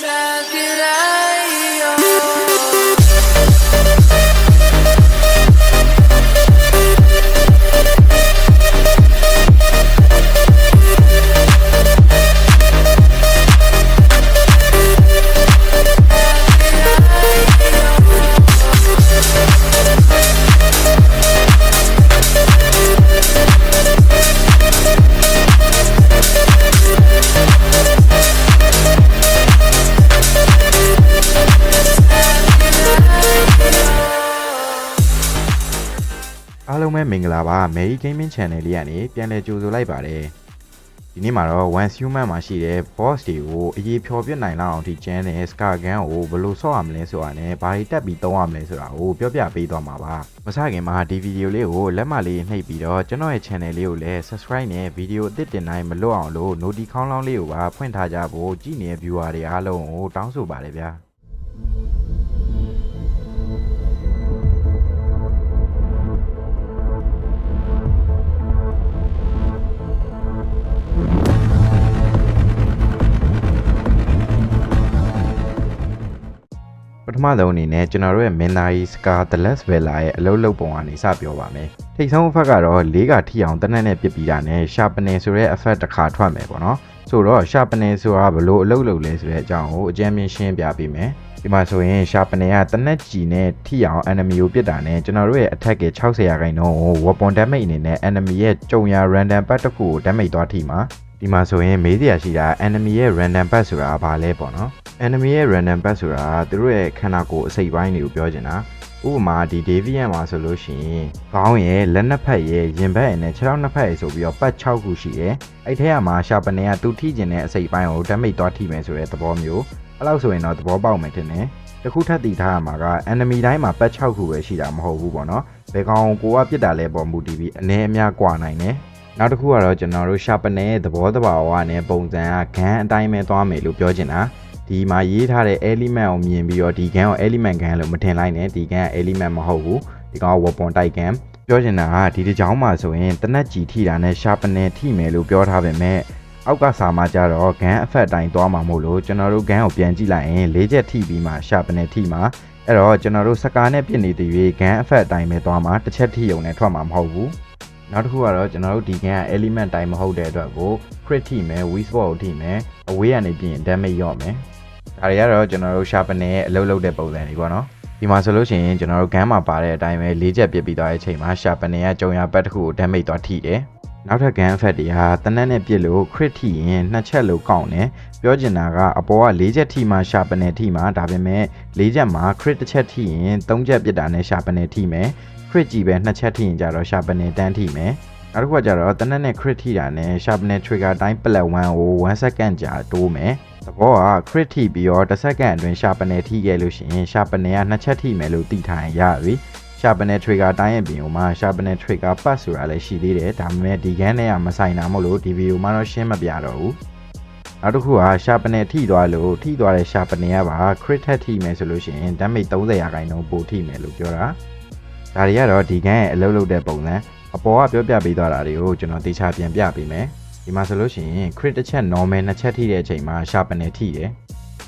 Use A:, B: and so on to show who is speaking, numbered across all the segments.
A: love you. အားလုံးပဲမင်္ဂလာပါ Mary Gaming Channel လေးကနေပြန်လည်ကြိုဆိုလိုက်ပါတယ်ဒီနေ့မှာတော့ One Human မှာရှိတဲ့ boss တွေကိုအရေးဖြောပြနိုင်လောက်အောင်ဒီကျန်းတဲ့ Scar Gun ကိုဘယ်လိုဆော့ရမလဲဆိုတာနဲ့ဘာတွေတက်ပြီးသုံးရမလဲဆိုတာကိုပြောပြပေးသွားမှာပါမစခင်မှာဒီဗီဒီယိုလေးကိုလက်မလေးနှိပ်ပြီးတော့ကျွန်တော်ရဲ့ channel လေးကိုလည်း subscribe နဲ့ဗီဒီယိုအသစ်တင်တိုင်းမလွတ်အောင်လို့ notification ခေါင်းလောင်းလေးကိုပါဖွင့်ထားကြဖို့ကြည့်နေတဲ့ viewer တွေအားလုံးကိုတောင်းဆိုပါတယ်ဗျာ ထမဆုံးအနေနဲ့ကျွန်တော်တို့ရဲ့မင်းသားကြီး Scar the Last Vela ရဲ့အလုပ်လုပ်ပုံကနေစပြောပါမယ်။ထိတ်ဆုံး effect ကတော့၄ကထိအောင်တနက်နဲ့ပြစ်ပြီးတာနဲ့ sharpening ဆိုတဲ့ effect တစ်ခါထွက်မယ်ပေါ့နော်။ဆိုတော့ sharpening ဆိုတာဘယ်လိုအလုပ်လုပ်လဲဆိုတဲ့အကြောင်းကိုအကြမ်းမြင်ရှင်းပြပေးမယ်။ဒီမှာဆိုရင် sharpening ကတနက်ကြီးနဲ့ထိအောင် enemy ကိုပြစ်တာနဲ့ကျွန်တော်တို့ရဲ့ attack ရဲ့60ရာခိုင်နှုန်းကို weapon damage အနေနဲ့ enemy ရဲ့ကြုံရ random part တစ်ခုကို damage သွားထိမှာဒီမှာဆိုရင်မေးစရာရှိတာ enemy ရဲ့ random part ဆိုတာဘာလဲပေါ့နော် enemy ရဲ့ random path ဆိုတာသူတို့ရဲ့ခန္ဓာကိုယ်အစိတ်ပိုင်းတွေကိုပြောချင်တာဥပမာဒီ deviant မှာဆိုလို့ရှိရင်ခေါင်းရဲ့လက်နှစ်ဖက်ရဲ့ရင်ဘက်နဲ့ခြေထောက်နှစ်ဖက်ရဲ့ဆိုပြီးတော့ပတ်6ခုရှိတယ်အဲ့ထဲမှာရှာပနေကသူထိကျင်တဲ့အစိတ်ပိုင်းကို damage သွားထိမယ်ဆိုတဲ့သဘောမျိုးအဲ့လောက်ဆိုရင်တော့သဘောပေါက်မယ်ထင်တယ်တခုထပ်တည်ထားရမှာက enemy တိုင်းမှာပတ်6ခုပဲရှိတာမဟုတ်ဘူးပေါ့နော်ဘယ်ကောင်ကိုကပြစ်တာလဲပေါ်မူတည်ပြီးအ ਨੇ အများကွာနိုင်တယ်နောက်တစ်ခုကတော့ကျွန်တော်တို့ရှာပနေရဲ့သဘောတဘာဝနဲ့ပုံစံကဂန်းအတိုင်းပဲသွားမယ်လို့ပြောချင်တာ ဒီမှာရေးထားတဲ့ element ကိုမြင်ပြီးတော့ဒီ gun ကို element gun လို့မထင်လိုက်နဲ့ဒီ gun က element မဟုတ်ဘူးဒီကောင်က weapon type gun ပြောချင်တာကဒီတစ်ကြောင်းမှာဆိုရင်တနက်ကြီးထိတာနဲ့ sharpen ထိမယ်လို့ပြောထားပေမဲ့အောက်ကစာမှာကြတော့ gun effect တိုင်းသွားမှာမို့လို့ကျွန်တော်တို့ gun ကိုပြန်ကြည့်လိုက်ရင်၄ချက်ထိပြီးမှ sharpen ထိမှာအဲ့တော့ကျွန်တော်တို့စကားနဲ့ပြစ်နေတဲ့ရွေ gun effect အတိုင်းပဲသွားမှာတစ်ချက်ထိုံနဲ့ထွက်မှာမဟုတ်ဘူးနောက်တစ်ခုကတော့ကျွန်တော်တို့ဒီ gun က element တိုင်းမဟုတ်တဲ့အတွက်ကို crit ထိမယ် weak spot ကိုထိမယ်အဝေးကနေပြင် damage ရော့မယ် ဒါတွေကတော့ကျွန်တော်တို့ sharpen ရဲ့အလုပ်လုပ်တဲ့ပုံစံတွေပေါ့နော်ဒီမှာဆိုလို့ရှိရင်ကျွန်တော်တို့ gun မှာပါတဲ့အတိုင်းပဲ၄ချက်ပြစ်ပြီးသွားတဲ့အချိန်မှာ sharpen ရဲ့ကြုံရပတ်တစ်ခုကို damage သွားထိတယ်နောက်ထပ် gun effect တွေဟာတနက်နဲ့ပြစ်လို့ crit ထိရင်နှစ်ချက်လို့ကောက်တယ်ပြောချင်တာကအပေါ်က၄ချက်ထိမှ sharpen ထိမှဒါပေမဲ့၄ချက်မှာ crit တစ်ချက်ထိရင်၃ချက်ပြစ်တာနဲ့ sharpen ထိမယ် crit ကြီးပဲနှစ်ချက်ထိရင်ကြတော့ sharpen တန်းထိမယ်နောက်တစ်ခုကကြတော့တနက်နဲ့ crit ထိတာနဲ့ sharpen trigger တိုင်း plus 1ကို1 second ကြာတိုးမယ် သဘောက crit ထိပြီးတော့တစ်စက္ကန့်အတွင်း sharpen ထိခဲ့လို့ရှိရင် sharpen ကနှစ်ချက်ထိမယ်လို့သိထားရင်ရပြီ sharpen trigger တိုင်းရဲ့ပြင်ဟိုမှာ sharpen trigger pass ဆိုတာလည်းရှိသေးတယ်ဒါပေမဲ့ဒီကန်းနဲ့ကမဆိုင်တာမဟုတ်လို့ဒီဗီဒီယိုမှာတော့ရှင်းမပြတော့ဘူးနောက်တစ်ခုက sharpen ထိသွားလို့ထိသွားတဲ့ sharpen ကပါ crit ထက်ထိမယ်ဆိုလို့ရှိရင် damage 30ရာခိုင်နှုန်းပိုထိမယ်လို့ပြောတာဒါတွေကတော့ဒီကန်းရဲ့အလုပ်လုပ်တဲ့ပုံစံအပေါ်ကပြောပြပေးသွားတာတွေကိုကျွန်တော်တေချာပြန်ပြပေးမယ် ဒီမှာဆိုလို့ရှိရင် crit တစ်ချက် normal နှစ်ချက်ထိတဲ့အချိန်မှာ sharpen ထိတယ်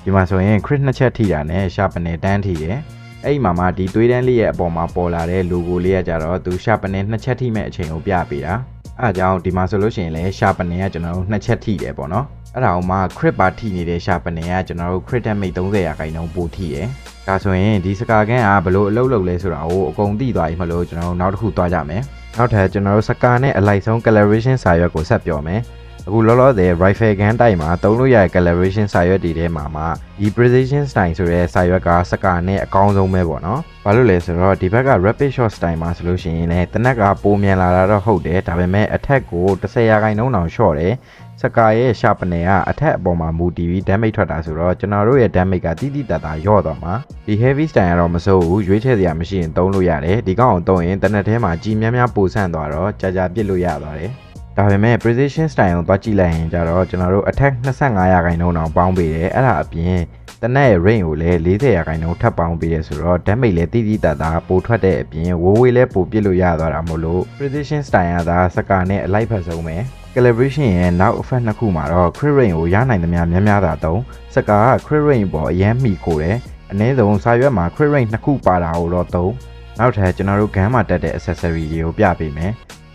A: ဒီမှာဆိုရင် crit နှစ်ချက်ထိတာနဲ့ sharpen တန်းထိတယ်အဲ့ဒီမှာမှဒီသွေးတန်းလေးရဲ့အပေါ်မှာပေါ်လာတဲ့ logo လေးကကြတော့သူ sharpen နှစ်ချက်ထိမဲ့အချိန်ကိုပြပေးတာအဲအကြောင်းဒီမှာဆိုလို့ရှိရင်လည်း sharpen ကကျွန်တော်တို့နှစ်ချက်ထိတယ်ပေါ့နော် အဲ့ဒါအောင်မှ crit ပါထိနေတဲ့ sharpen ကကျွန်တော်တို့ crit damage 30ရာခိုင်နှုန်းပိုထိတယ်ဒါဆိုရင်ဒီစကားကန်ကဘလို့အလုပ်လုပ်လဲဆိုတာကိုအကုန်သိသွားပြီမလို့ကျွန်တော်တို့နောက်တစ်ခုသွားကြမယ်နောက်ထပ်ကျွန်တော်တို့စကာနဲ့အလိုက်ဆုံး coloration စာရွက်ကိုဆက်ပြောမယ်အခုလောလောဆယ် rifle gun တိုက်မှာသုံးလို့ရတဲ့ coloration စာရွက်တွေထဲမှာမှဒီ precision style ဆိုတဲ့စာရွက်ကစကာနဲ့အကောင်းဆုံးပဲပေါ့နော်။ဘာလို့လဲဆိုတော့ဒီဘက်က rapid shot style မှာဆိုလို့ရှိရင်လည်းတနက်ကပိုမြန်လာတာတော့ဟုတ်တယ်ဒါပေမဲ့ attack ကို10ရာခိုင်နှုန်းတောင် short တယ်။ စကာရဲ့ sharp နယ်ကအထက်အပေါ်မှာမူတည်ပြီး damage ထွက်တာဆိုတော့ကျွန်တော်တို့ရဲ့ damage ကတိတိတတ်တာရော့သွားမှာဒီ heavy style ကတော့မစိုးဘူးရွေးချယ်စရာမရှိရင်သုံးလို့ရတယ်ဒီကောင်အောင်သုံးရင်တနက်ထဲမှာကြီးများများပိုဆန့်သွားတော့ကြာကြာပစ်လို့ရပါတယ်ဒါပေမဲ့ precision style ကိုသွားကြည့်လိုက်ရင်ကြတော့ကျွန်တော်တို့ attack 25ရာခိုင်နှုန်းတောင်ပေါင်းပေးတယ်အဲ့ဒါအပြင်တနက်ရဲ့ range ကိုလည်း40ရာခိုင်နှုန်းထပ်ပေါင်းပေးတယ်ဆိုတော့ damage လည်းတိတိတတ်တာပိုထွက်တဲ့အပြင်ဝိုးဝေးလည်းပိုပစ်လို့ရသွားတာမို့လို့ precision style ကသာစကာနဲ့အလိုက်ဖက်ဆုံးပဲ calibration ရဲ့နောက် effect နှစ်ခုမှာတော့ crit rate ကိုရနိုင်သမျှများများသာသုံးစကားက crit rate ပေါ်အရင်မိခိုတယ်အနည်းဆုံးစာရွက်မှာ crit rate နှစ်ခုပါတာကိုတော့သုံးနောက်ထပ်ကျွန်တော်တို့ gun မှာတက်တဲ့ accessory တွေကိုပြပေးမယ်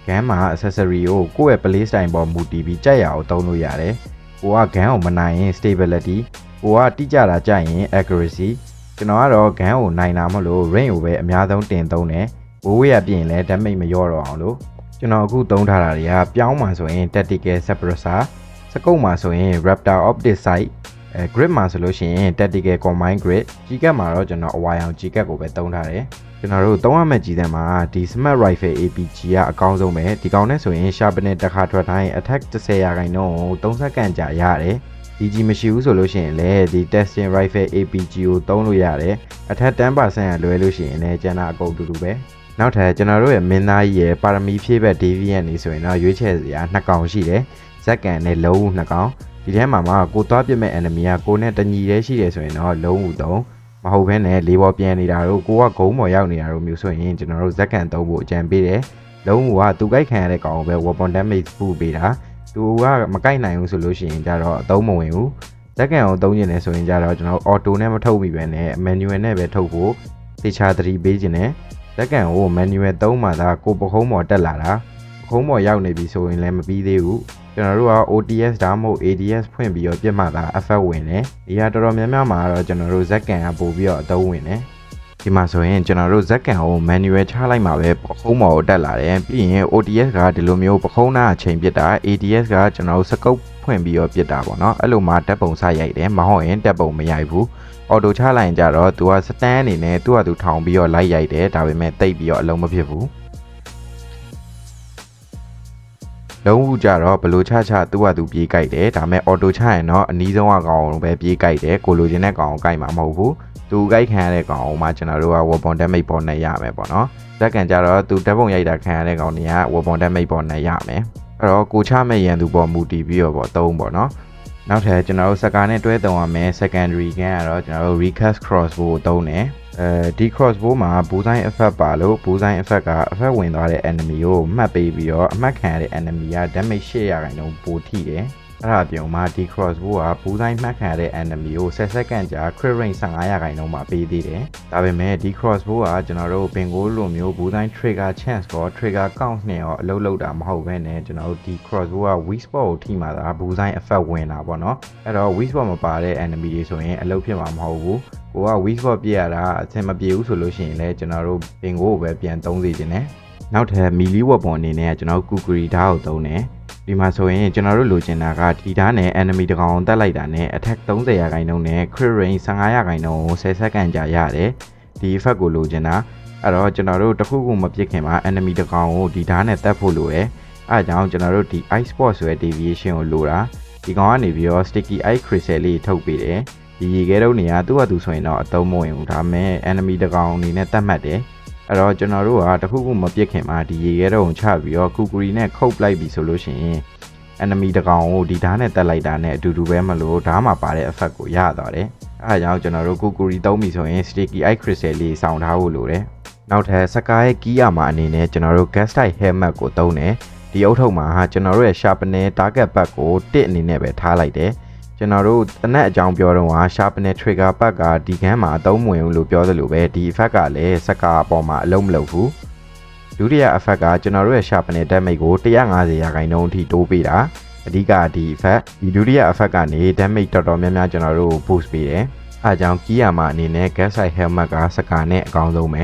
A: gun မှာ accessory ကိုကိုယ့်ရဲ့ play style ပေါ်မူတည်ပြီးကြက်ရအောင်သုံးလို့ရတယ်ကိုက gun ကိုမနိုင်ရင် stability ကိုကတိကျတာကြရင် accuracy ကျွန်တော်ကတော့ gun ကိုနိုင်တာမလို့ range ကိုပဲအများဆုံးတင်သုံးတယ်ဘိုးဝေးရပြင်လဲ damage မလျော့တော့အောင်လို့ ကျွန်တော်အခုသုံးထားတာတွေကပြောင်းမှဆိုရင် tactical suppressor စကုတ်မှာဆိုရင် raptor optic sight အဲ grip မှာဆိုလို့ရှိရင် tactical combine grip ကြီးကတ်မှာတော့ကျွန်တော်အဝါရောင်ကြီးကတ်ကိုပဲသုံးထားတယ်ကျွန်တော်တို့သုံးရမယ့်ကြီးတဲ့မှာဒီ smart rifle APG ကအကောင်းဆုံးပဲဒီကောင်နဲ့ဆိုရင် sharpening တစ်ခါထွက်တိုင်း attack 10ရာခိုင်နှုန်းကို30စက္ကန့်ကြာရတယ် ဒီကြီးမရှိဘူးဆိုလို့ရှိရင်လည်းဒီ testing rifle APG ကိုသုံးလို့ရတယ်အထက်10%ရလွဲလို့ရှိရင်လည်းကျန်တာအကုန်တူတူပဲနောက်ထပ်ကျွန်တော်တို့ရဲ့မင်းသားကြီးရဲ့ပါရမီဖြည့်ဘက် deviant နေဆိုရင်တော့ရွေးချယ်စရာနှစ်ကောင်ရှိတယ်ဇက်ကန်နဲ့လုံးဝနှစ်ကောင်ဒီထဲမှာမှကိုသွားပြစ်မဲ့ enemy ကကိုနဲ့တညီတည်းရှိတယ်ဆိုရင်တော့လုံးဝသုံးမဟုတ်ဘဲနဲ့လေးပေါ်ပြန်နေတာတို့ကိုကဂုံးပေါ်ရောက်နေတာတို့မျိုးဆိုရင်ကျွန်တော်တို့ဇက်ကန်သုံးဖို့အကြံပေးတယ်လုံးဝကသူကြိုက်ခံရတဲ့ကောင်ကိုပဲ weapon damage ပူပေးတာ သူကမကြိုက်နိုင်ဘူးဆိုလို့ရှိရင်ကြတော့အသုံးမဝင်ဘူးဇက်ကန်ကိုသုံးကျင်တယ်ဆိုရင်ကြတော့ကျွန်တော် auto နဲ့မထုတ်မိပဲနဲ့ manual နဲ့ပဲထုတ်ဖို့တေချာသတိပေးခြင်းနဲ့ဇက်ကန်ကို manual သုံးမှသာကိုပခုံးပေါ်တက်လာတာပခုံးပေါ်ရောက်နေပြီဆိုရင်လည်းမပြီးသေးဘူးကျွန်တော်တို့က OTS ဒါမှမဟုတ် ADS ဖွင့်ပြီးတော့ပြစ်မှသာ effect ဝင်တယ်။ဒီဟာတော်တော်များများမှာတော့ကျွန်တော်တို့ဇက်ကန်ကပို့ပြီးတော့အသုံးဝင်တယ်။ ဒီမှာဆိုရင်ကျွန်တော်တို့ဇက်ကန်ကို manual ချလိုက်မှာပဲပခုံးပေါ်ကိုတက်လာတယ်။ပြီးရင် OTS ကဒီလိုမျိုးပခုံးနာအချိန်ပြစ်တာ ADS ကကျွန်တော်တို့စကုပ်ဖွင့်ပြီးတော့ပြစ်တာပေါ့နော်။အဲ့လိုမှတက်ပုံစရိုက်တယ်မဟုတ်ရင်တက်ပုံမရိုက်ဘူး။ auto ချလိုက်ရင်ကြတော့ तू က stand အနေနဲ့သူ့ဟာသူထောင်ပြီးတော့လိုက်ရိုက်တယ်ဒါပေမဲ့တိတ်ပြီးတော့အလုံးမဖြစ်ဘူး။ လုံးဝကြတော့ဘလို့ချချသူ့ဟာသူပြေးကြိုက်တယ်ဒါပေမဲ့ auto ချရင်တော့အနီးဆုံးအကောင်ပဲပြေးကြိုက်တယ်ကိုလိုချင်တဲ့ကောင်ကိုကြိုက်မှာမဟုတ်ဘူးသူကြိုက်ခံရတဲ့ကောင်ကိုမှကျွန်တော်တို့က weapon damage ပေါ်နဲ့ရမယ်ပေါ့နော်ဇက်ကန်ကြတော့သူဓာတ်ပုံရိုက်တာခံရတဲ့ကောင်တွေက weapon damage ပေါ်နဲ့ရမယ်အဲ့တော့ကိုချမဲ့ရန်သူပေါ်မူတည်ပြီးတော့ပေါ့သုံးပေါ့နော်နောက်ထပ်ကျွန်တော်တို့စကားနဲ့တွဲသုံးရမယ် secondary gun ကတော့ကျွန်တော်တို့ recast crossbow ကိုသုံးတယ် အဲဒီ crossbow မှာဘူဆိုင် effect ပါလို့ဘူဆိုင် effect က effect ဝင်သွားတဲ့ enemy ကိုမှတ်ပေးပြီးတော့အမှတ်ခံရတဲ့ enemy က damage 8ရာခိုင်နှုန်းပိုထိတယ်အဲ့ဒါပြုံမှာဒီ crossbow ကဘူဆိုင်မှတ်ခံရတဲ့ enemy ကို10စက္ကန့်ကြာ crit range 15ရာခိုင်နှုန်းမှာပေးသေးတယ်ဒါပေမဲ့ဒီ crossbow ကကျွန်တော်တို့ဘင်ကိုလိုမျိုးဘူဆိုင် trigger chance ကော trigger count နဲ့ရောအလုပ်လုပ်တာမဟုတ်ဘဲနဲ့ကျွန်တော်တို့ဒီ crossbow က weak spot ကိုထိမှသာဘူဆိုင် effect ဝင်တာပေါ့နော်အဲ့တော့ weak spot မပါတဲ့ enemy တွေဆိုရင်အလုပ်ဖြစ်မှာမဟုတ်ဘူး ကိုက weak spot ပြရတာအဆင်မပြေဘူးဆိုလို့ရှိရင်လည်းကျွန်တော်တို့ဘင်ကိုကိုပဲပြန်သုံးစေခြင်းနဲ့နောက်ထပ်မီလီဝက်ပေါ်အနေနဲ့ကျွန်တော်ကူကူရီဓာတ်ကိုသုံးတယ်ဒီမှာဆိုရင်ကျွန်တော်တို့လိုချင်တာကဒီဓာတ်နဲ့ enemy တကောင်တက်လိုက်တာနဲ့ attack 30ရာခိုင်နှုန်းနဲ့ crit range 15ရာခိုင်နှုန်းကို10စက္ကန့်ကြာရတယ်ဒီ effect ကိုလိုချင်တာအဲ့တော့ကျွန်တော်တို့တခုခုမပြစ်ခင်မှာ enemy တကောင်ကိုဒီဓာတ်နဲ့တက်ဖို့လိုတယ်အဲအကြောင်းကျွန်တော်တို့ဒီ ice spot ဆိုတဲ့ deviation ကိုလိုတာဒီကောင်ကနေပြီးတော့ sticky ice crystal လေးထုတ်ပေးတယ် ဒီရေခဲတုံးတွေကသူ့ဟာသူဆိုရင်တော့အသုံးမဝင်ဘူးဒါပေမဲ့ enemy တကောင်အနေနဲ့တတ်မှတ်တယ်အဲ့တော့ကျွန်တော်တို့ကတခုခုမပြစ်ခင်မှာဒီရေခဲတုံးချပြီးတော့ကူကူရီနဲ့ခုတ်လိုက်ပြီဆိုလို့ရှိရင် enemy တကောင်ကိုဒီဓာတ်နဲ့တက်လိုက်တာနဲ့အတူတူပဲမလို့ဓာတ်မှာပါတဲ့ effect ကိုရသွားတယ်အဲဒါကြောင့်ကျွန်တော်တို့ကူကူရီသုံးပြီဆိုရင် sticky ice crystal လေးစောင်းထားဖို့လိုတယ်နောက်ထပ်စကားရဲ့ကီးရမှာအနေနဲ့ကျွန်တော်တို့ gas type helmet ကိုသုံးတယ်ဒီအုပ်ထုပ်မှာကျွန်တော်တို့ရဲ့ sharpener target pad ကိုတစ်အနေနဲ့ပဲထားလိုက်တယ် ကျွန်တော်တို့တနက်အကြောင်းပြောတော့ဟာ sharpener trigger pad ကဒီကန်းမှာအသုံးမဝင်ဘူးလို့ပြောသလိုပဲဒီ effect ကလည်းစကားအပေါ်မှာအလုံးမလုပ်ဘူးဒုတိယ effect ကကျွန်တော်တို့ရဲ့ sharpener damage ကို150ရာခိုင်နှုန်းအထိတိုးပေးတာအဓိကဒီ effect ဒီဒုတိယ effect ကနေ damage တော်တော်များများကျွန်တော်တို့ boost ပေးတယ်အဲအကြောင်းကီးရမှာအနေနဲ့ gas side helmet ကစကာနဲ့အကောင်းဆုံးပဲ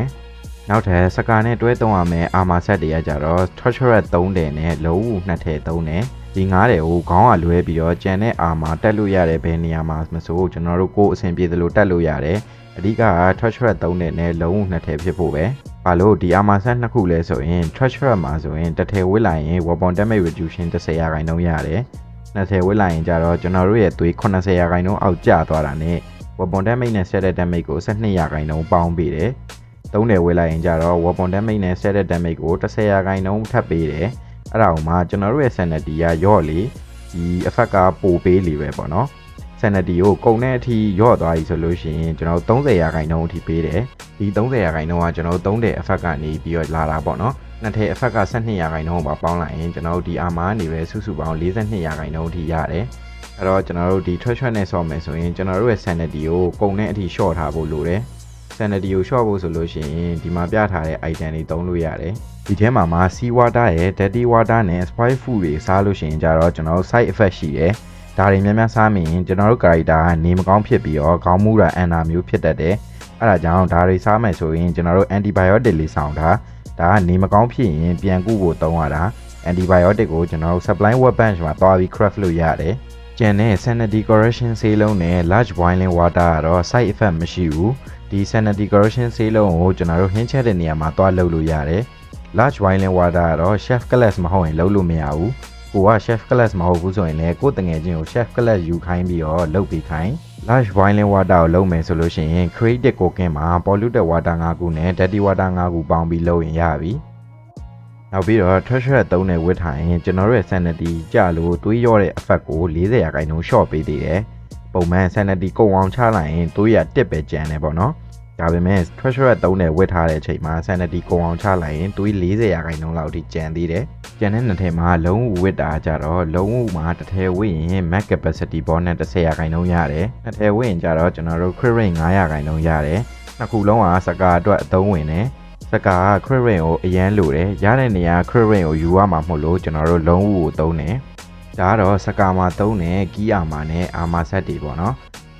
A: နောက်ထပ်စကာနဲ့တွဲသုံးရမယ်အာမာဆက်တွေရကြတော့ tortured 3တယ်နဲ့လုံးဝ2ထည့်3တယ် ဒီငားတွေကိုခေါင်းကလွဲပြီးတော့ကြံတဲ့အာမာတက်လို့ရတယ်ဘယ်နေရာမှာမဆိုကျွန်တော်တို့ကိုယ်အဆင်ပြေသလိုတက်လို့ရတယ်အဓိကက tortured 3တယ်နဲ့လုံးဝ2ထည့်ဖြစ်ဖို့ပဲဘာလို့ဒီအာမာဆက်နှစ်ခုလဲဆိုရင် tortured မှာဆိုရင်တစ်ထည့်ဝစ်လိုက်ရင် weapon damage reduction 10ရာခိုင်နှုန်းရတယ်20ဝစ်လိုက်ရင်ကြတော့ကျွန်တော်တို့ရဲ့သွေး80ရာခိုင်နှုန်းအောက်ကျသွားတာနဲ့ weapon damage နဲ့ set တဲ့ damage ကို12ရာခိုင်နှုန်းပေါင်းပေးတယ်သုံးတယ်ဝေးလိုက်ရင်ကြတော့ weapon damage နဲ့ set တဲ့ damage ကို10ရာခိုင်နှုန်းထပ်ပေးတယ် အဲ့ဒါအောင်မှကျွန်တော်တို့ရဲ့ sanity ကရော့လေဒီ effect ကပိုပေးလေပဲပေါ့နော် sanity ကိုကုန်တဲ့အထိရော့သွားပြီဆိုလို့ရှိရင်ကျွန်တော်30ရာခိုင်နှုန်းအထိပေးတယ်ဒီ30ရာခိုင်နှုန်းကကျွန်တော်သုံးတဲ့ effect ကနေပြီးတော့လာတာပေါ့နော်နှစ်ထည့် effect က12ရာခိုင်နှုန်းပါပေါင်းလိုက်ရင်ကျွန်တော်တို့ဒီ armor ကနေပဲစုစုပေါင်း42ရာခိုင်နှုန်းအထိရတယ်အဲ့တော့ကျွန်တော်တို့ဒီ treasure နဲ့ဆော့မယ်ဆိုရင်ကျွန်တော်တို့ရဲ့ sanity ကိုကုန်တဲ့အထိ short ထားဖို့လိုတယ် sanity ကို short ဖို့ဆိုလို့ရှိရင်ဒီမှာပြထားတဲ့ item တွေသုံးလို့ရတယ် ဒီထဲမှာမှာ sea water ရဲ့ dirty water နဲ့ spoil food တွေစားလို့ရှိရင်ကြတော့ကျွန်တော်တို့ side effect ရှိတယ်ဒါတွေများများစားမိရင်ကျွန်တော်တို့ character ကနေမကောင်းဖြစ်ပြီးတော့ခေါင်းမူတာအန်နာမျိုးဖြစ်တတ်တယ်အဲ့ဒါကြောင့်ဒါတွေစားမယ်ဆိုရင်ကျွန်တော်တို့ antibiotic လေးဆောင်တာဒါကနေမကောင်းဖြစ်ရင်ပြန်ကုဖို့သုံးရတာ antibiotic ကိုကျွန်တော်တို့ supply weapons မှာတွားပြီး craft လုပ်ရတယ်ကျန်တဲ့ sanity correction ဆေးလုံးနဲ့ large boiling water ကတော့ side effect မရှိဘူးဒီ sanity correction ဆေးလုံးကိုကျွန်တော်တို့ဟင်းချက်တဲ့နေရာမှာတွားလုပ်လို့ရတယ် large boiling water ကတော့ chef class မဟုတ်ရင်လုပ်လို့မရဘူးကိုက chef class မဟုတ်ဘူးဆိုရင်လည်းကိုယ်တငယ်ချင်းကို chef class ယူခိုင်းပြီးတော့လုပ်ပြီးခိုင်း large boiling water ကိုလုပ်မယ်ဆိုလို့ရှိရင် creative cooking မှာ polluted water 5ခုနဲ့ dirty water 5ခုပေါင်းပြီးလုပ်ရင်ရပြီနောက်ပြီးတော့ treasure သုံးတဲ့ဝတ်ထိုင်ရင်ကျွန်တော်တို့ရဲ့ sanity ကြလို့သွေးရောတဲ့ effect ကို40ရာခိုင်နှုန်း short ပေးသေးတယ်ပုံမှန် sanity ကုန်အောင်ချလိုက်ရင်သွေးရတစ်ပဲကျန်တယ်ပေါ့နော် ဒါပေမဲ့ treasure သုံးတဲ့ဝတ်ထားတဲ့အချိန်မှာ sanity ကုန်အောင်ချလိုက်ရင်သွေး40ရာခိုင်နှုန်းလောက်ထိကျန်သေးတယ်ကျန်တဲ့နှစ်ထည်မှာလုံးဝဝတ်တာကြတော့လုံးဝမှာတစ်ထည်ဝတ်ရင် max capacity ဘောနဲ့30ရာခိုင်နှုန်းရတယ်နှစ်ထည်ဝတ်ရင်ကြတော့ကျွန်တော်တို့ crit rate 9ရာခိုင်နှုန်းရတယ်နှစ်ခုလုံးကစကာအတွက်အသုံးဝင်တယ်စကာက crit rate ကိုအရန်လိုတယ်ရတဲ့နေရာ crit rate ကိုယူရမှာမဟုတ်လို့ကျွန်တော်တို့လုံးဝကိုသုံးတယ်ဒါကတော့စကာမှာသုံးတဲ့ကီးအာမာနဲ့အာမာဆက်တွေပေါ့နော်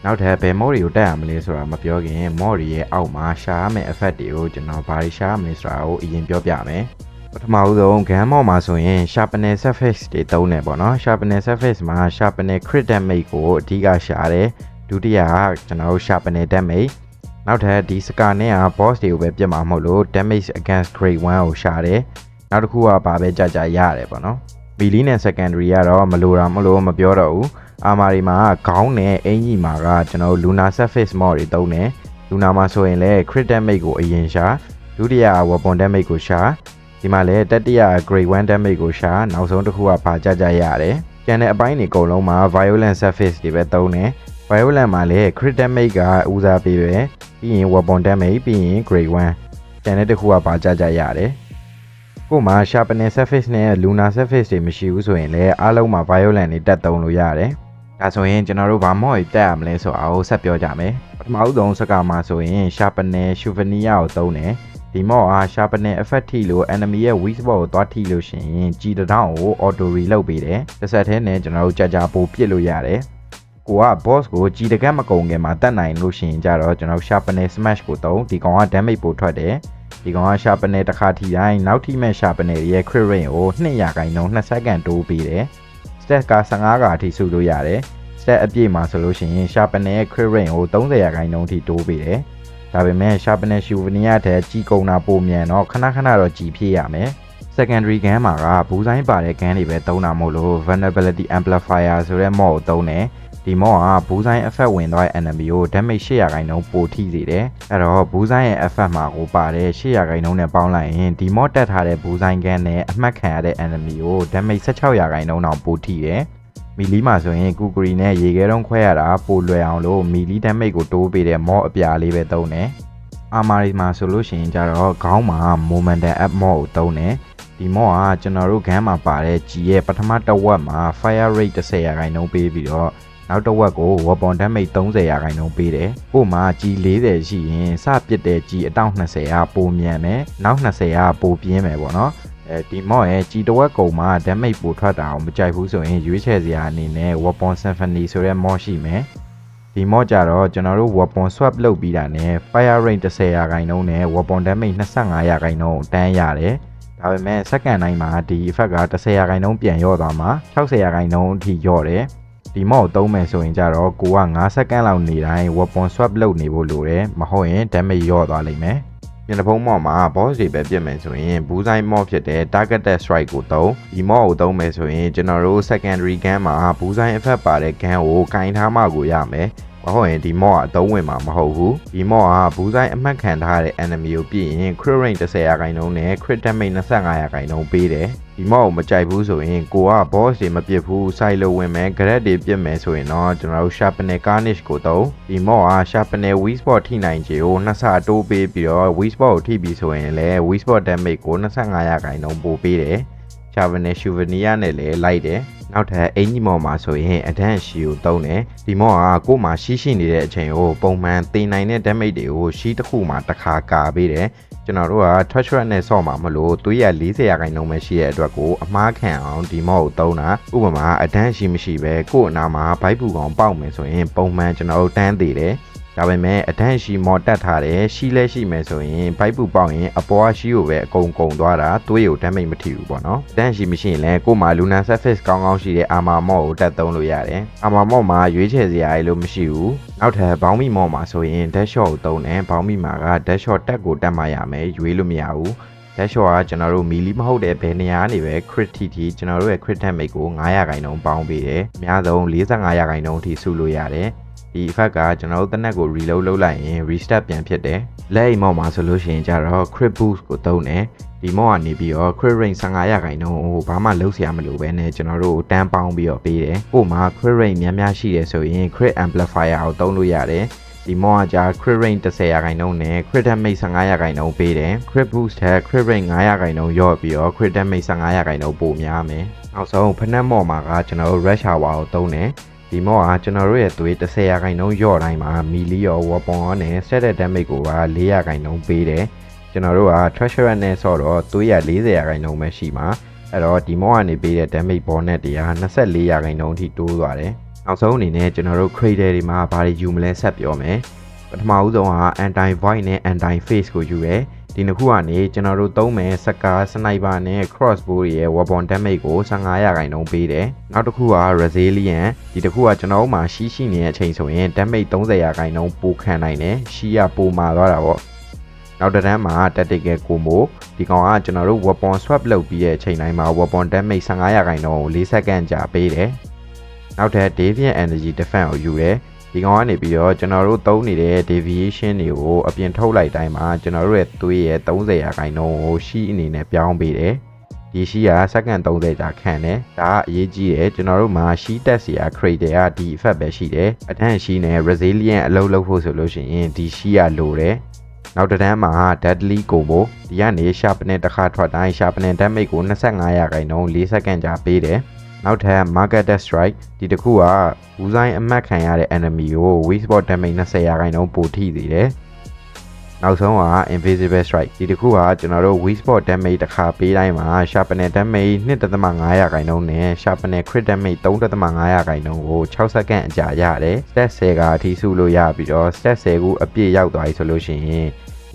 A: နောက်ထပ်ဘယ်မော့တွေကိုတက်ရမလဲဆိုတာမပြောခင်မော့တွေရဲ့အောက်မှာရှာရမယ့် effect တွေကိုကျွန်တော်ဘာတွေရှာရမလဲဆိုတာကိုအရင်ပြောပြမယ်ပထမဦးဆုံး gun မော့မှာဆိုရင် sharpener surface တွေသုံးတယ်ပေါ့နော် sharpener surface မှာ sharpener crit damage ကိုအဓိကရှာတယ်ဒုတိယကကျွန်တော်တို့ sharpener damage နောက်ထပ်ဒီစကာနဲ့က boss တွေကိုပဲပြတ်မှာမဟုတ်လို့ damage against grade 1ကိုရှာတယ်နောက်တစ်ခုကဘာပဲကြာကြာရတယ်ပေါ့နော်မီလီနဲ့ secondary ကတော့မလိုတာမလို့မပြောတော့ဘူး အာမာရီမှာခေါင်းနဲ့အင်ကြီးမှာကကျွန်တော်တို့ Luna Surface mod တွေသုံးတယ် Luna မှာဆိုရင်လည်း crit damage ကိုအရင်ရှာဒုတိယ weapon damage ကိုရှာဒီမှာလည်းတတိယ grade 1 damage ကိုရှာနောက်ဆုံးတစ်ခုကဘာကြကြရတယ်ကျန်တဲ့အပိုင်းတွေအကုန်လုံးမှာ violent surface တွေပဲသုံးတယ် violent မှာလည်း crit damage ကဦးစားပေးပဲပြီးရင် weapon damage ပြီးရင် grade 1ကျန်တဲ့တစ်ခုကဘာကြကြရတယ်ကိုမှာ sharpening surface နဲ့ lunar surface တွေမရှိဘူးဆိုရင်လည်းအားလုံးမှာ violent တွေတက်သုံးလို့ရတယ် ဒါဆိုရင်ကျွန်တော်တို့ဘာမော့တက်ရမလဲဆိုအောင်ဆက်ပြောကြမယ်ပထမဦးဆုံးစကားမှာဆိုရင် sharpening souvenir ကိုသုံးတယ်ဒီမော့အား sharpening effect ထိလို့ enemy ရဲ့ weak spot ကိုသွားထိလို့ရှိရင် G တထောင်ကို auto reload ပေးတယ်တစ်ဆက်တည်းနဲ့ကျွန်တော်တို့ကြာကြာပို့ပစ်လို့ရတယ်ကိုက boss ကို G တကက်မကုံခင်မှာတတ်နိုင်လို့ရှိရင်ကြတော့ကျွန်တော် sharpening smash ကိုသုံးဒီကောင်က damage ပိုထွက်တယ်ဒီကောင်က sharpening တစ်ခါထိတိုင်းနောက်ထိမဲ့ sharpening ရဲ့ crit rate ကို2ရာခိုင်နှုန်း2စက္ကန့်တိုးပေးတယ် stat က15ကအထိစုလို့ရတယ် stat အပြည့်မှာဆိုလို့ရှိရင် sharpening ရဲ့ crit rate ကို30ရာခိုင်နှုန်းထိတိုးပေးတယ်ဒါပေမဲ့ sharpening souvenir တဲ့ကြီးကုံတာပုံမြန်တော့ခဏခဏတော့ကြီးဖြစ်ရမယ် secondary gun မှာကဘူးဆိုင်ပါတဲ့ gun တွေပဲသုံးတာမို့လို့ vulnerability amplifier ဆိုတဲ့ mod ကိုသုံးတယ် ဒီ mod ကဘူးဆိုင် effect ဝင်သွားတဲ့ enemy ကို damage 800ခိုင်နှုန်းပိုထိစေတယ်အဲ့တော့ဘူးဆိုင်ရဲ့ effect မှာကိုပါတဲ့800ခိုင်နှုန်းနဲ့ပေါင်းလိုက်ရင်ဒီ mod တက်ထားတဲ့ဘူးဆိုင် gun နဲ့အမှတ်ခံရတဲ့ enemy ကို damage 1600ခိုင်နှုန်းတော့ပိုထိတယ်မီလီမှာဆိုရင်ကူဂရီနဲ့ရေခဲတုံးခွဲရတာပိုလွယ်အောင်လို့မီလီ damage ကိုတိုးပေးတဲ့ mod အပြာလေးပဲသုံးတယ်အာမာရီမှာဆိုလို့ရှိရင်ကြတော့ခေါင်းမှာ momentum up mod ကိုသုံးတယ်ဒီ mod ကကျွန်တော်တို့ဂန်းမှာပါတဲ့ G ရဲ့ပထမတစ်ဝက်မှာ fire rate 10ရာခိုင်နှုန်းပေးပြီးတော့ နောက်တစ်ဝက်ကို weapon damage 30ရာခိုင်နှုန်းပေးတယ်။ကို့မှာ G 40ရှိရင်စပစ်တဲ့ G အတောင့်20ကပိုမြန်မယ်။နောက်20ကပိုပြင်းမယ်ပေါ့နော်။အဲဒီ mod ရဲ့ G တစ်ဝက်ကုံမှာ damage ပိုထွက်တာအောင်မကြိုက်ဘူးဆိုရင်ရွေးချယ်စရာအနေနဲ့ weapon symphony ဆိုတဲ့ mod ရှိမယ်။ဒီ mod ကြတော့ကျွန်တော်တို့ weapon swap လုပ်ပြီးတာနဲ့ fire rate 10ရာခိုင်နှုန်းနဲ့ weapon damage 25ရာခိုင်နှုန်းတန်းရတယ်။ဒါပေမဲ့စက္ကန့်တိုင်းမှာဒီ effect က10ရာခိုင်နှုန်းပြန်ရော့သွားမှာ60ရာခိုင်နှုန်းအထိရော့တယ် ဒီမော့ကိုသုံးမယ်ဆိုရင်ကြတော့ကိုက9စက္ကန့်လောက်နေတိုင်း weapon swap လုပ်နေဖို့လိုတယ်မဟုတ်ရင် damage ရော့သွားလိမ့်မယ်ပြန်တစ်ဖုံးမော့မှာ boss တွေပဲပြစ်မယ်ဆိုရင်ဘူးဆိုင်မော့ဖြစ်တဲ့ targeted strike ကိုသုံးဒီမော့ကိုသုံးမယ်ဆိုရင်ကျွန်တော်တို့ secondary gun မှာဘူးဆိုင် effect ပါတဲ့ gun ကိုကင်ထားမှကိုရမယ် မဟုတ်ရင်ဒီမော့ကအသုံးဝင်မှာမဟုတ်ဘူးဒီမော့ကဘူးဆိုင်အမှတ်ခံထားတဲ့ enemy ကိုပြည့်ရင် crit range 10ရာခိုင်နှုန်းနဲ့ crit damage 25ရာခိုင်နှုန်းပေးတယ်ဒီမော့ကိုမကြိုက်ဘူးဆိုရင်ကိုက boss တွေမပြစ်ဘူးစိုက်လို့ဝင်မယ် grad တွေပြစ်မယ်ဆိုရင်တော့ကျွန်တော်တို့ sharpener carnage ကိုတော့ဒီမော့က sharpener weak spot ထိနိုင်ခြေကိုနှစ်ဆတိုးပေးပြီးတော့ weak spot ကိုထိပြီးဆိုရင်လည်း weak spot damage ကို25ရာခိုင်နှုန်းပို့ပေးတယ် Chavanet Souvenir နဲ့လည်းလိုက်တယ်နောက်ထပ်အင်ဂျီမော်မှာဆိုရင် advance ရှီကိုတုံးတယ်ဒီမော်ကကို့မှာရှိရှိနေတဲ့အချိန်ကိုပုံမှန်တင်နိုင်တဲ့ damage တွေကိုရှီတစ်ခုမှာတစ်ခါကာပေးတယ်ကျွန်တော်တို့က touch rate နဲ့ဆော့မှာမလို့သွေးရ40ရာခိုင်နှုန်းပဲရှိတဲ့အတွက်ကိုအမားခံအောင်ဒီမော်ကိုတုံးတာဥပမာ advance ရှိမရှိပဲကို့အနာမှာဘိုက်ပူကောင်ပေါက်မယ်ဆိုရင်ပုံမှန်ကျွန်တော်တို့တန်းသေးတယ် ဒါပေမဲ့အတန်းရှိမော်တက်ထားတယ်ရှိလဲရှိမယ်ဆိုရင်ဘိုက်ပူပေါက်ရင်အပေါ်ကရှိကိုပဲအကုန်ကုန်သွားတာသွေးကိုတမ်းမိတ်မထီဘူးပေါ့နော်အတန်းရှိမရှိရင်လည်းကို့မှာ Lunar Surface ကောင်းကောင်းရှိတဲ့ Armor Mod ကိုတက်သုံးလို့ရတယ် Armor Mod မှာရွေးချယ်စရာကြီးလို့မရှိဘူးနောက်ထပ်ဘောင်းမီ Mod မှာဆိုရင် Dash Shot ကိုသုံးတယ်ဘောင်းမီမှာက Dash Shot တက်ကိုတက်မှရမယ်ရွေးလို့မရဘူး Dash Shot ကကျွန်တော်တို့မီလီမဟုတ်တဲ့ဘယ်နေရာကနေပဲ crit ထိထိကျွန်တော်တို့ရဲ့ crit damage ကို900ခိုင်နှုန်းပေါင်းပေးတယ်အများဆုံး45ရာခိုင်နှုန်းထိစုလို့ရတယ် ဒီ effect ကကျွန်တော်တို့တနက်ကို reload လုပ်လိုက်ရင် restart ပြန်ဖြစ်တယ်လက်အိမ်မော့မှာဆိုလို့ရှိရင်ကြတော့ crit boost ကိုသုံးတယ်ဒီမော့ကနေပြီးတော့ crit range 15ရာခိုင်နှုန်းဟိုဘာမှလုံးစရာမလိုပဲနဲ့ကျွန်တော်တို့တန်းပေါင်းပြီးတော့ပေးတယ်ကို့မှာ crit range များများရှိတယ်ဆိုရင် crit amplifier ကိုသုံးလို့ရတယ်ဒီမော့ကကြာ crit range 10ရာခိုင်နှုန်းနဲ့ crit damage 15ရာခိုင်နှုန်းပေးတယ် crit boost ထက် crit range 9ရာခိုင်နှုန်းရော့ပြီးတော့ crit damage 15ရာခိုင်နှုန်းပိုများမယ်နောက်ဆုံးဖနက်မော့မှာကကျွန်တော်တို့ rush hour ကိုသုံးတယ် ဒီမော့ကကျွန်တော်တို့ရဲ့သွေး30ရာခိုင်နှုန်းရော့တိုင်းမှာမီလီရော weapon ရောနဲ့ set the damage ကိုပါ4ရာခိုင်နှုန်းပေးတယ်ကျွန်တော်တို့က treasure နဲ့ဆော့တော့သွေးရ40ရာခိုင်နှုန်းပဲရှိမှာအဲ့တော့ဒီမော့ကနေပေးတဲ့ damage bonus တရား24ရာခိုင်နှုန်းထိတိုးသွားတယ်နောက်ဆုံးအနေနဲ့ကျွန်တော်တို့ crater တွေမှာဘာတွေယူမလဲဆက်ပြောမယ်ပထမဦးဆုံးက anti void နဲ့ anti phase ကိုယူရဲ ဒီနှစ်ခုကနေကျွန်တော်တို့သုံးမယ်စကားစနိုက်ပါနဲ့ crossbow တွေရဲ့ weapon damage ကို15ရာခိုင်နှုန်းပေးတယ်။နောက်တစ်ခုက resilient ဒီတစ်ခုကကျွန်တော်တို့မှာရှိရှိနေတဲ့အချိန်ဆိုရင် damage 30ရာခိုင်နှုန်းပိုခံနိုင်တယ်။ရှိရပိုမာသွားတာပေါ့။နောက်တစ်တန်းမှာ tactical combo ဒီကောင်ကကျွန်တော်တို့ weapon swap လုပ်ပြီးတဲ့အချိန်တိုင်းမှာ weapon damage 15ရာခိုင်နှုန်းကို4စက္ကန့်ကြာပေးတယ်။နောက်ထပ် deviant energy defense ကိုယူတယ်။ ဒီကောင်ကနေပြီးတော့ကျွန်တော်တို့သုံးနေတဲ့ deviation တွေကိုအပြင်ထုတ်လိုက်တိုင်းမှာကျွန်တော်တို့ရဲ့သွေးရဲ့30ရာခိုင်နှုန်းကိုရှိအနေနဲ့ပြောင်းပေးတယ်။ဒီရှိကစက္ကန့်30ကြာခံတယ်။ဒါကအရေးကြီးတယ်ကျွန်တော်တို့မှာရှိတက်စီယာ crater ကဒီ effect ပဲရှိတယ်။အထက်ရှိနဲ့ resilient အလုပ်လုပ်ဖို့ဆိုလို့ရှိရင်ဒီရှိကလိုတယ်။နောက်တစ်တန်းမှာ deadly combo ဒီကနေ sharpening တစ်ခါထွက်တိုင်း sharpening damage ကို25ရာခိုင်နှုန်း4စက္ကန့်ကြာပေးတယ်။ နောက်ထပ် market death strike ဒီတစ်ခုကဘူးဆိုင်အမတ်ခံရတဲ့ enemy ကို weak spot damage 20ရာခိုင်နှုန်းပိုထိစေတယ်။နောက်ဆုံးက invisible strike ဒီတစ်ခုကကျွန်တော်တို့ weak spot damage တစ်ခါပေးတိုင်းမှာ sharpening damage 2.5ရာခိုင်နှုန်းနဲ့ sharpening crit damage 3.5ရာခိုင်နှုန်းကို6စက္ကန့်အကြာရတယ်။ stat 10ကအထိစုလို့ရပြီးတော့ stat 10ခုအပြည့်ရောက်သွားပြီဆိုလို့ရှိရင်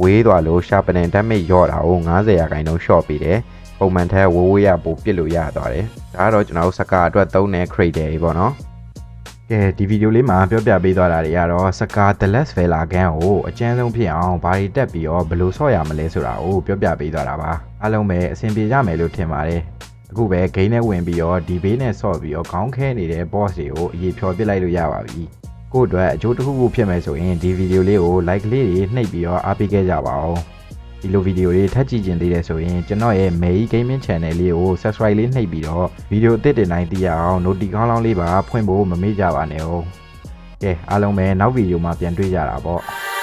A: ဝေးသွားလို့ sharpening damage ရော့တာကို90ရာခိုင်နှုန်း short ပေးတယ်။ ပုံမှန်ထက်ဝေးဝေးရပိုပြစ်လို့ရသွားတယ်။ဒါကတော့ကျွန်တော်တို့စကာအတွက်သုံးတဲ့ crate တွေပေါ့နော်။ကဲဒီဗီဒီယိုလေးမှာပြောပြပေးသွားတာတွေကတော့စကာ The Last Vela ဂန်းကိုအကျန်းဆုံးဖြစ်အောင်ဘာတွေတက်ပြီးတော့ဘယ်လိုဆော့ရမလဲဆိုတာကိုပြောပြပေးသွားတာပါ။အားလုံးပဲအဆင်ပြေကြမယ်လို့ထင်ပါတယ်။အခုပဲဂိမ်းနဲ့ဝင်ပြီးတော့ဒီဘေးနဲ့ဆော့ပြီးတော့ခေါင်းခဲနေတဲ့ boss တွေကိုအရေးဖြော်ပစ်လိုက်လို့ရပါပြီ။ကို့အတွက်အကျိုးတစ်ခုခုဖြစ်မယ်ဆိုရင်ဒီဗီဒီယိုလေးကို like လေးတွေနှိပ်ပြီးတော့အားပေးခဲ့ကြပါဦး။ ဒီလိုဗီဒီယိုတွေထပ်ကြည့်ကျင်သေးတယ်ဆိုရင်ကျွန်တော်ရဲ့ May Gaming Channel လေးကို Subscribe လေးနှိပ်ပြီးတော့ဗီဒီယိုအသစ်တင်တိုင်းသိရအောင် Notification ကောင်းလောင်းလေးပါဖွင့်ဖို့မမေ့ကြပါနဲ့ဟုတ်။ကဲအားလုံးပဲနောက်ဗီဒီယိုမှာပြန်တွေ့ကြတာပေါ့။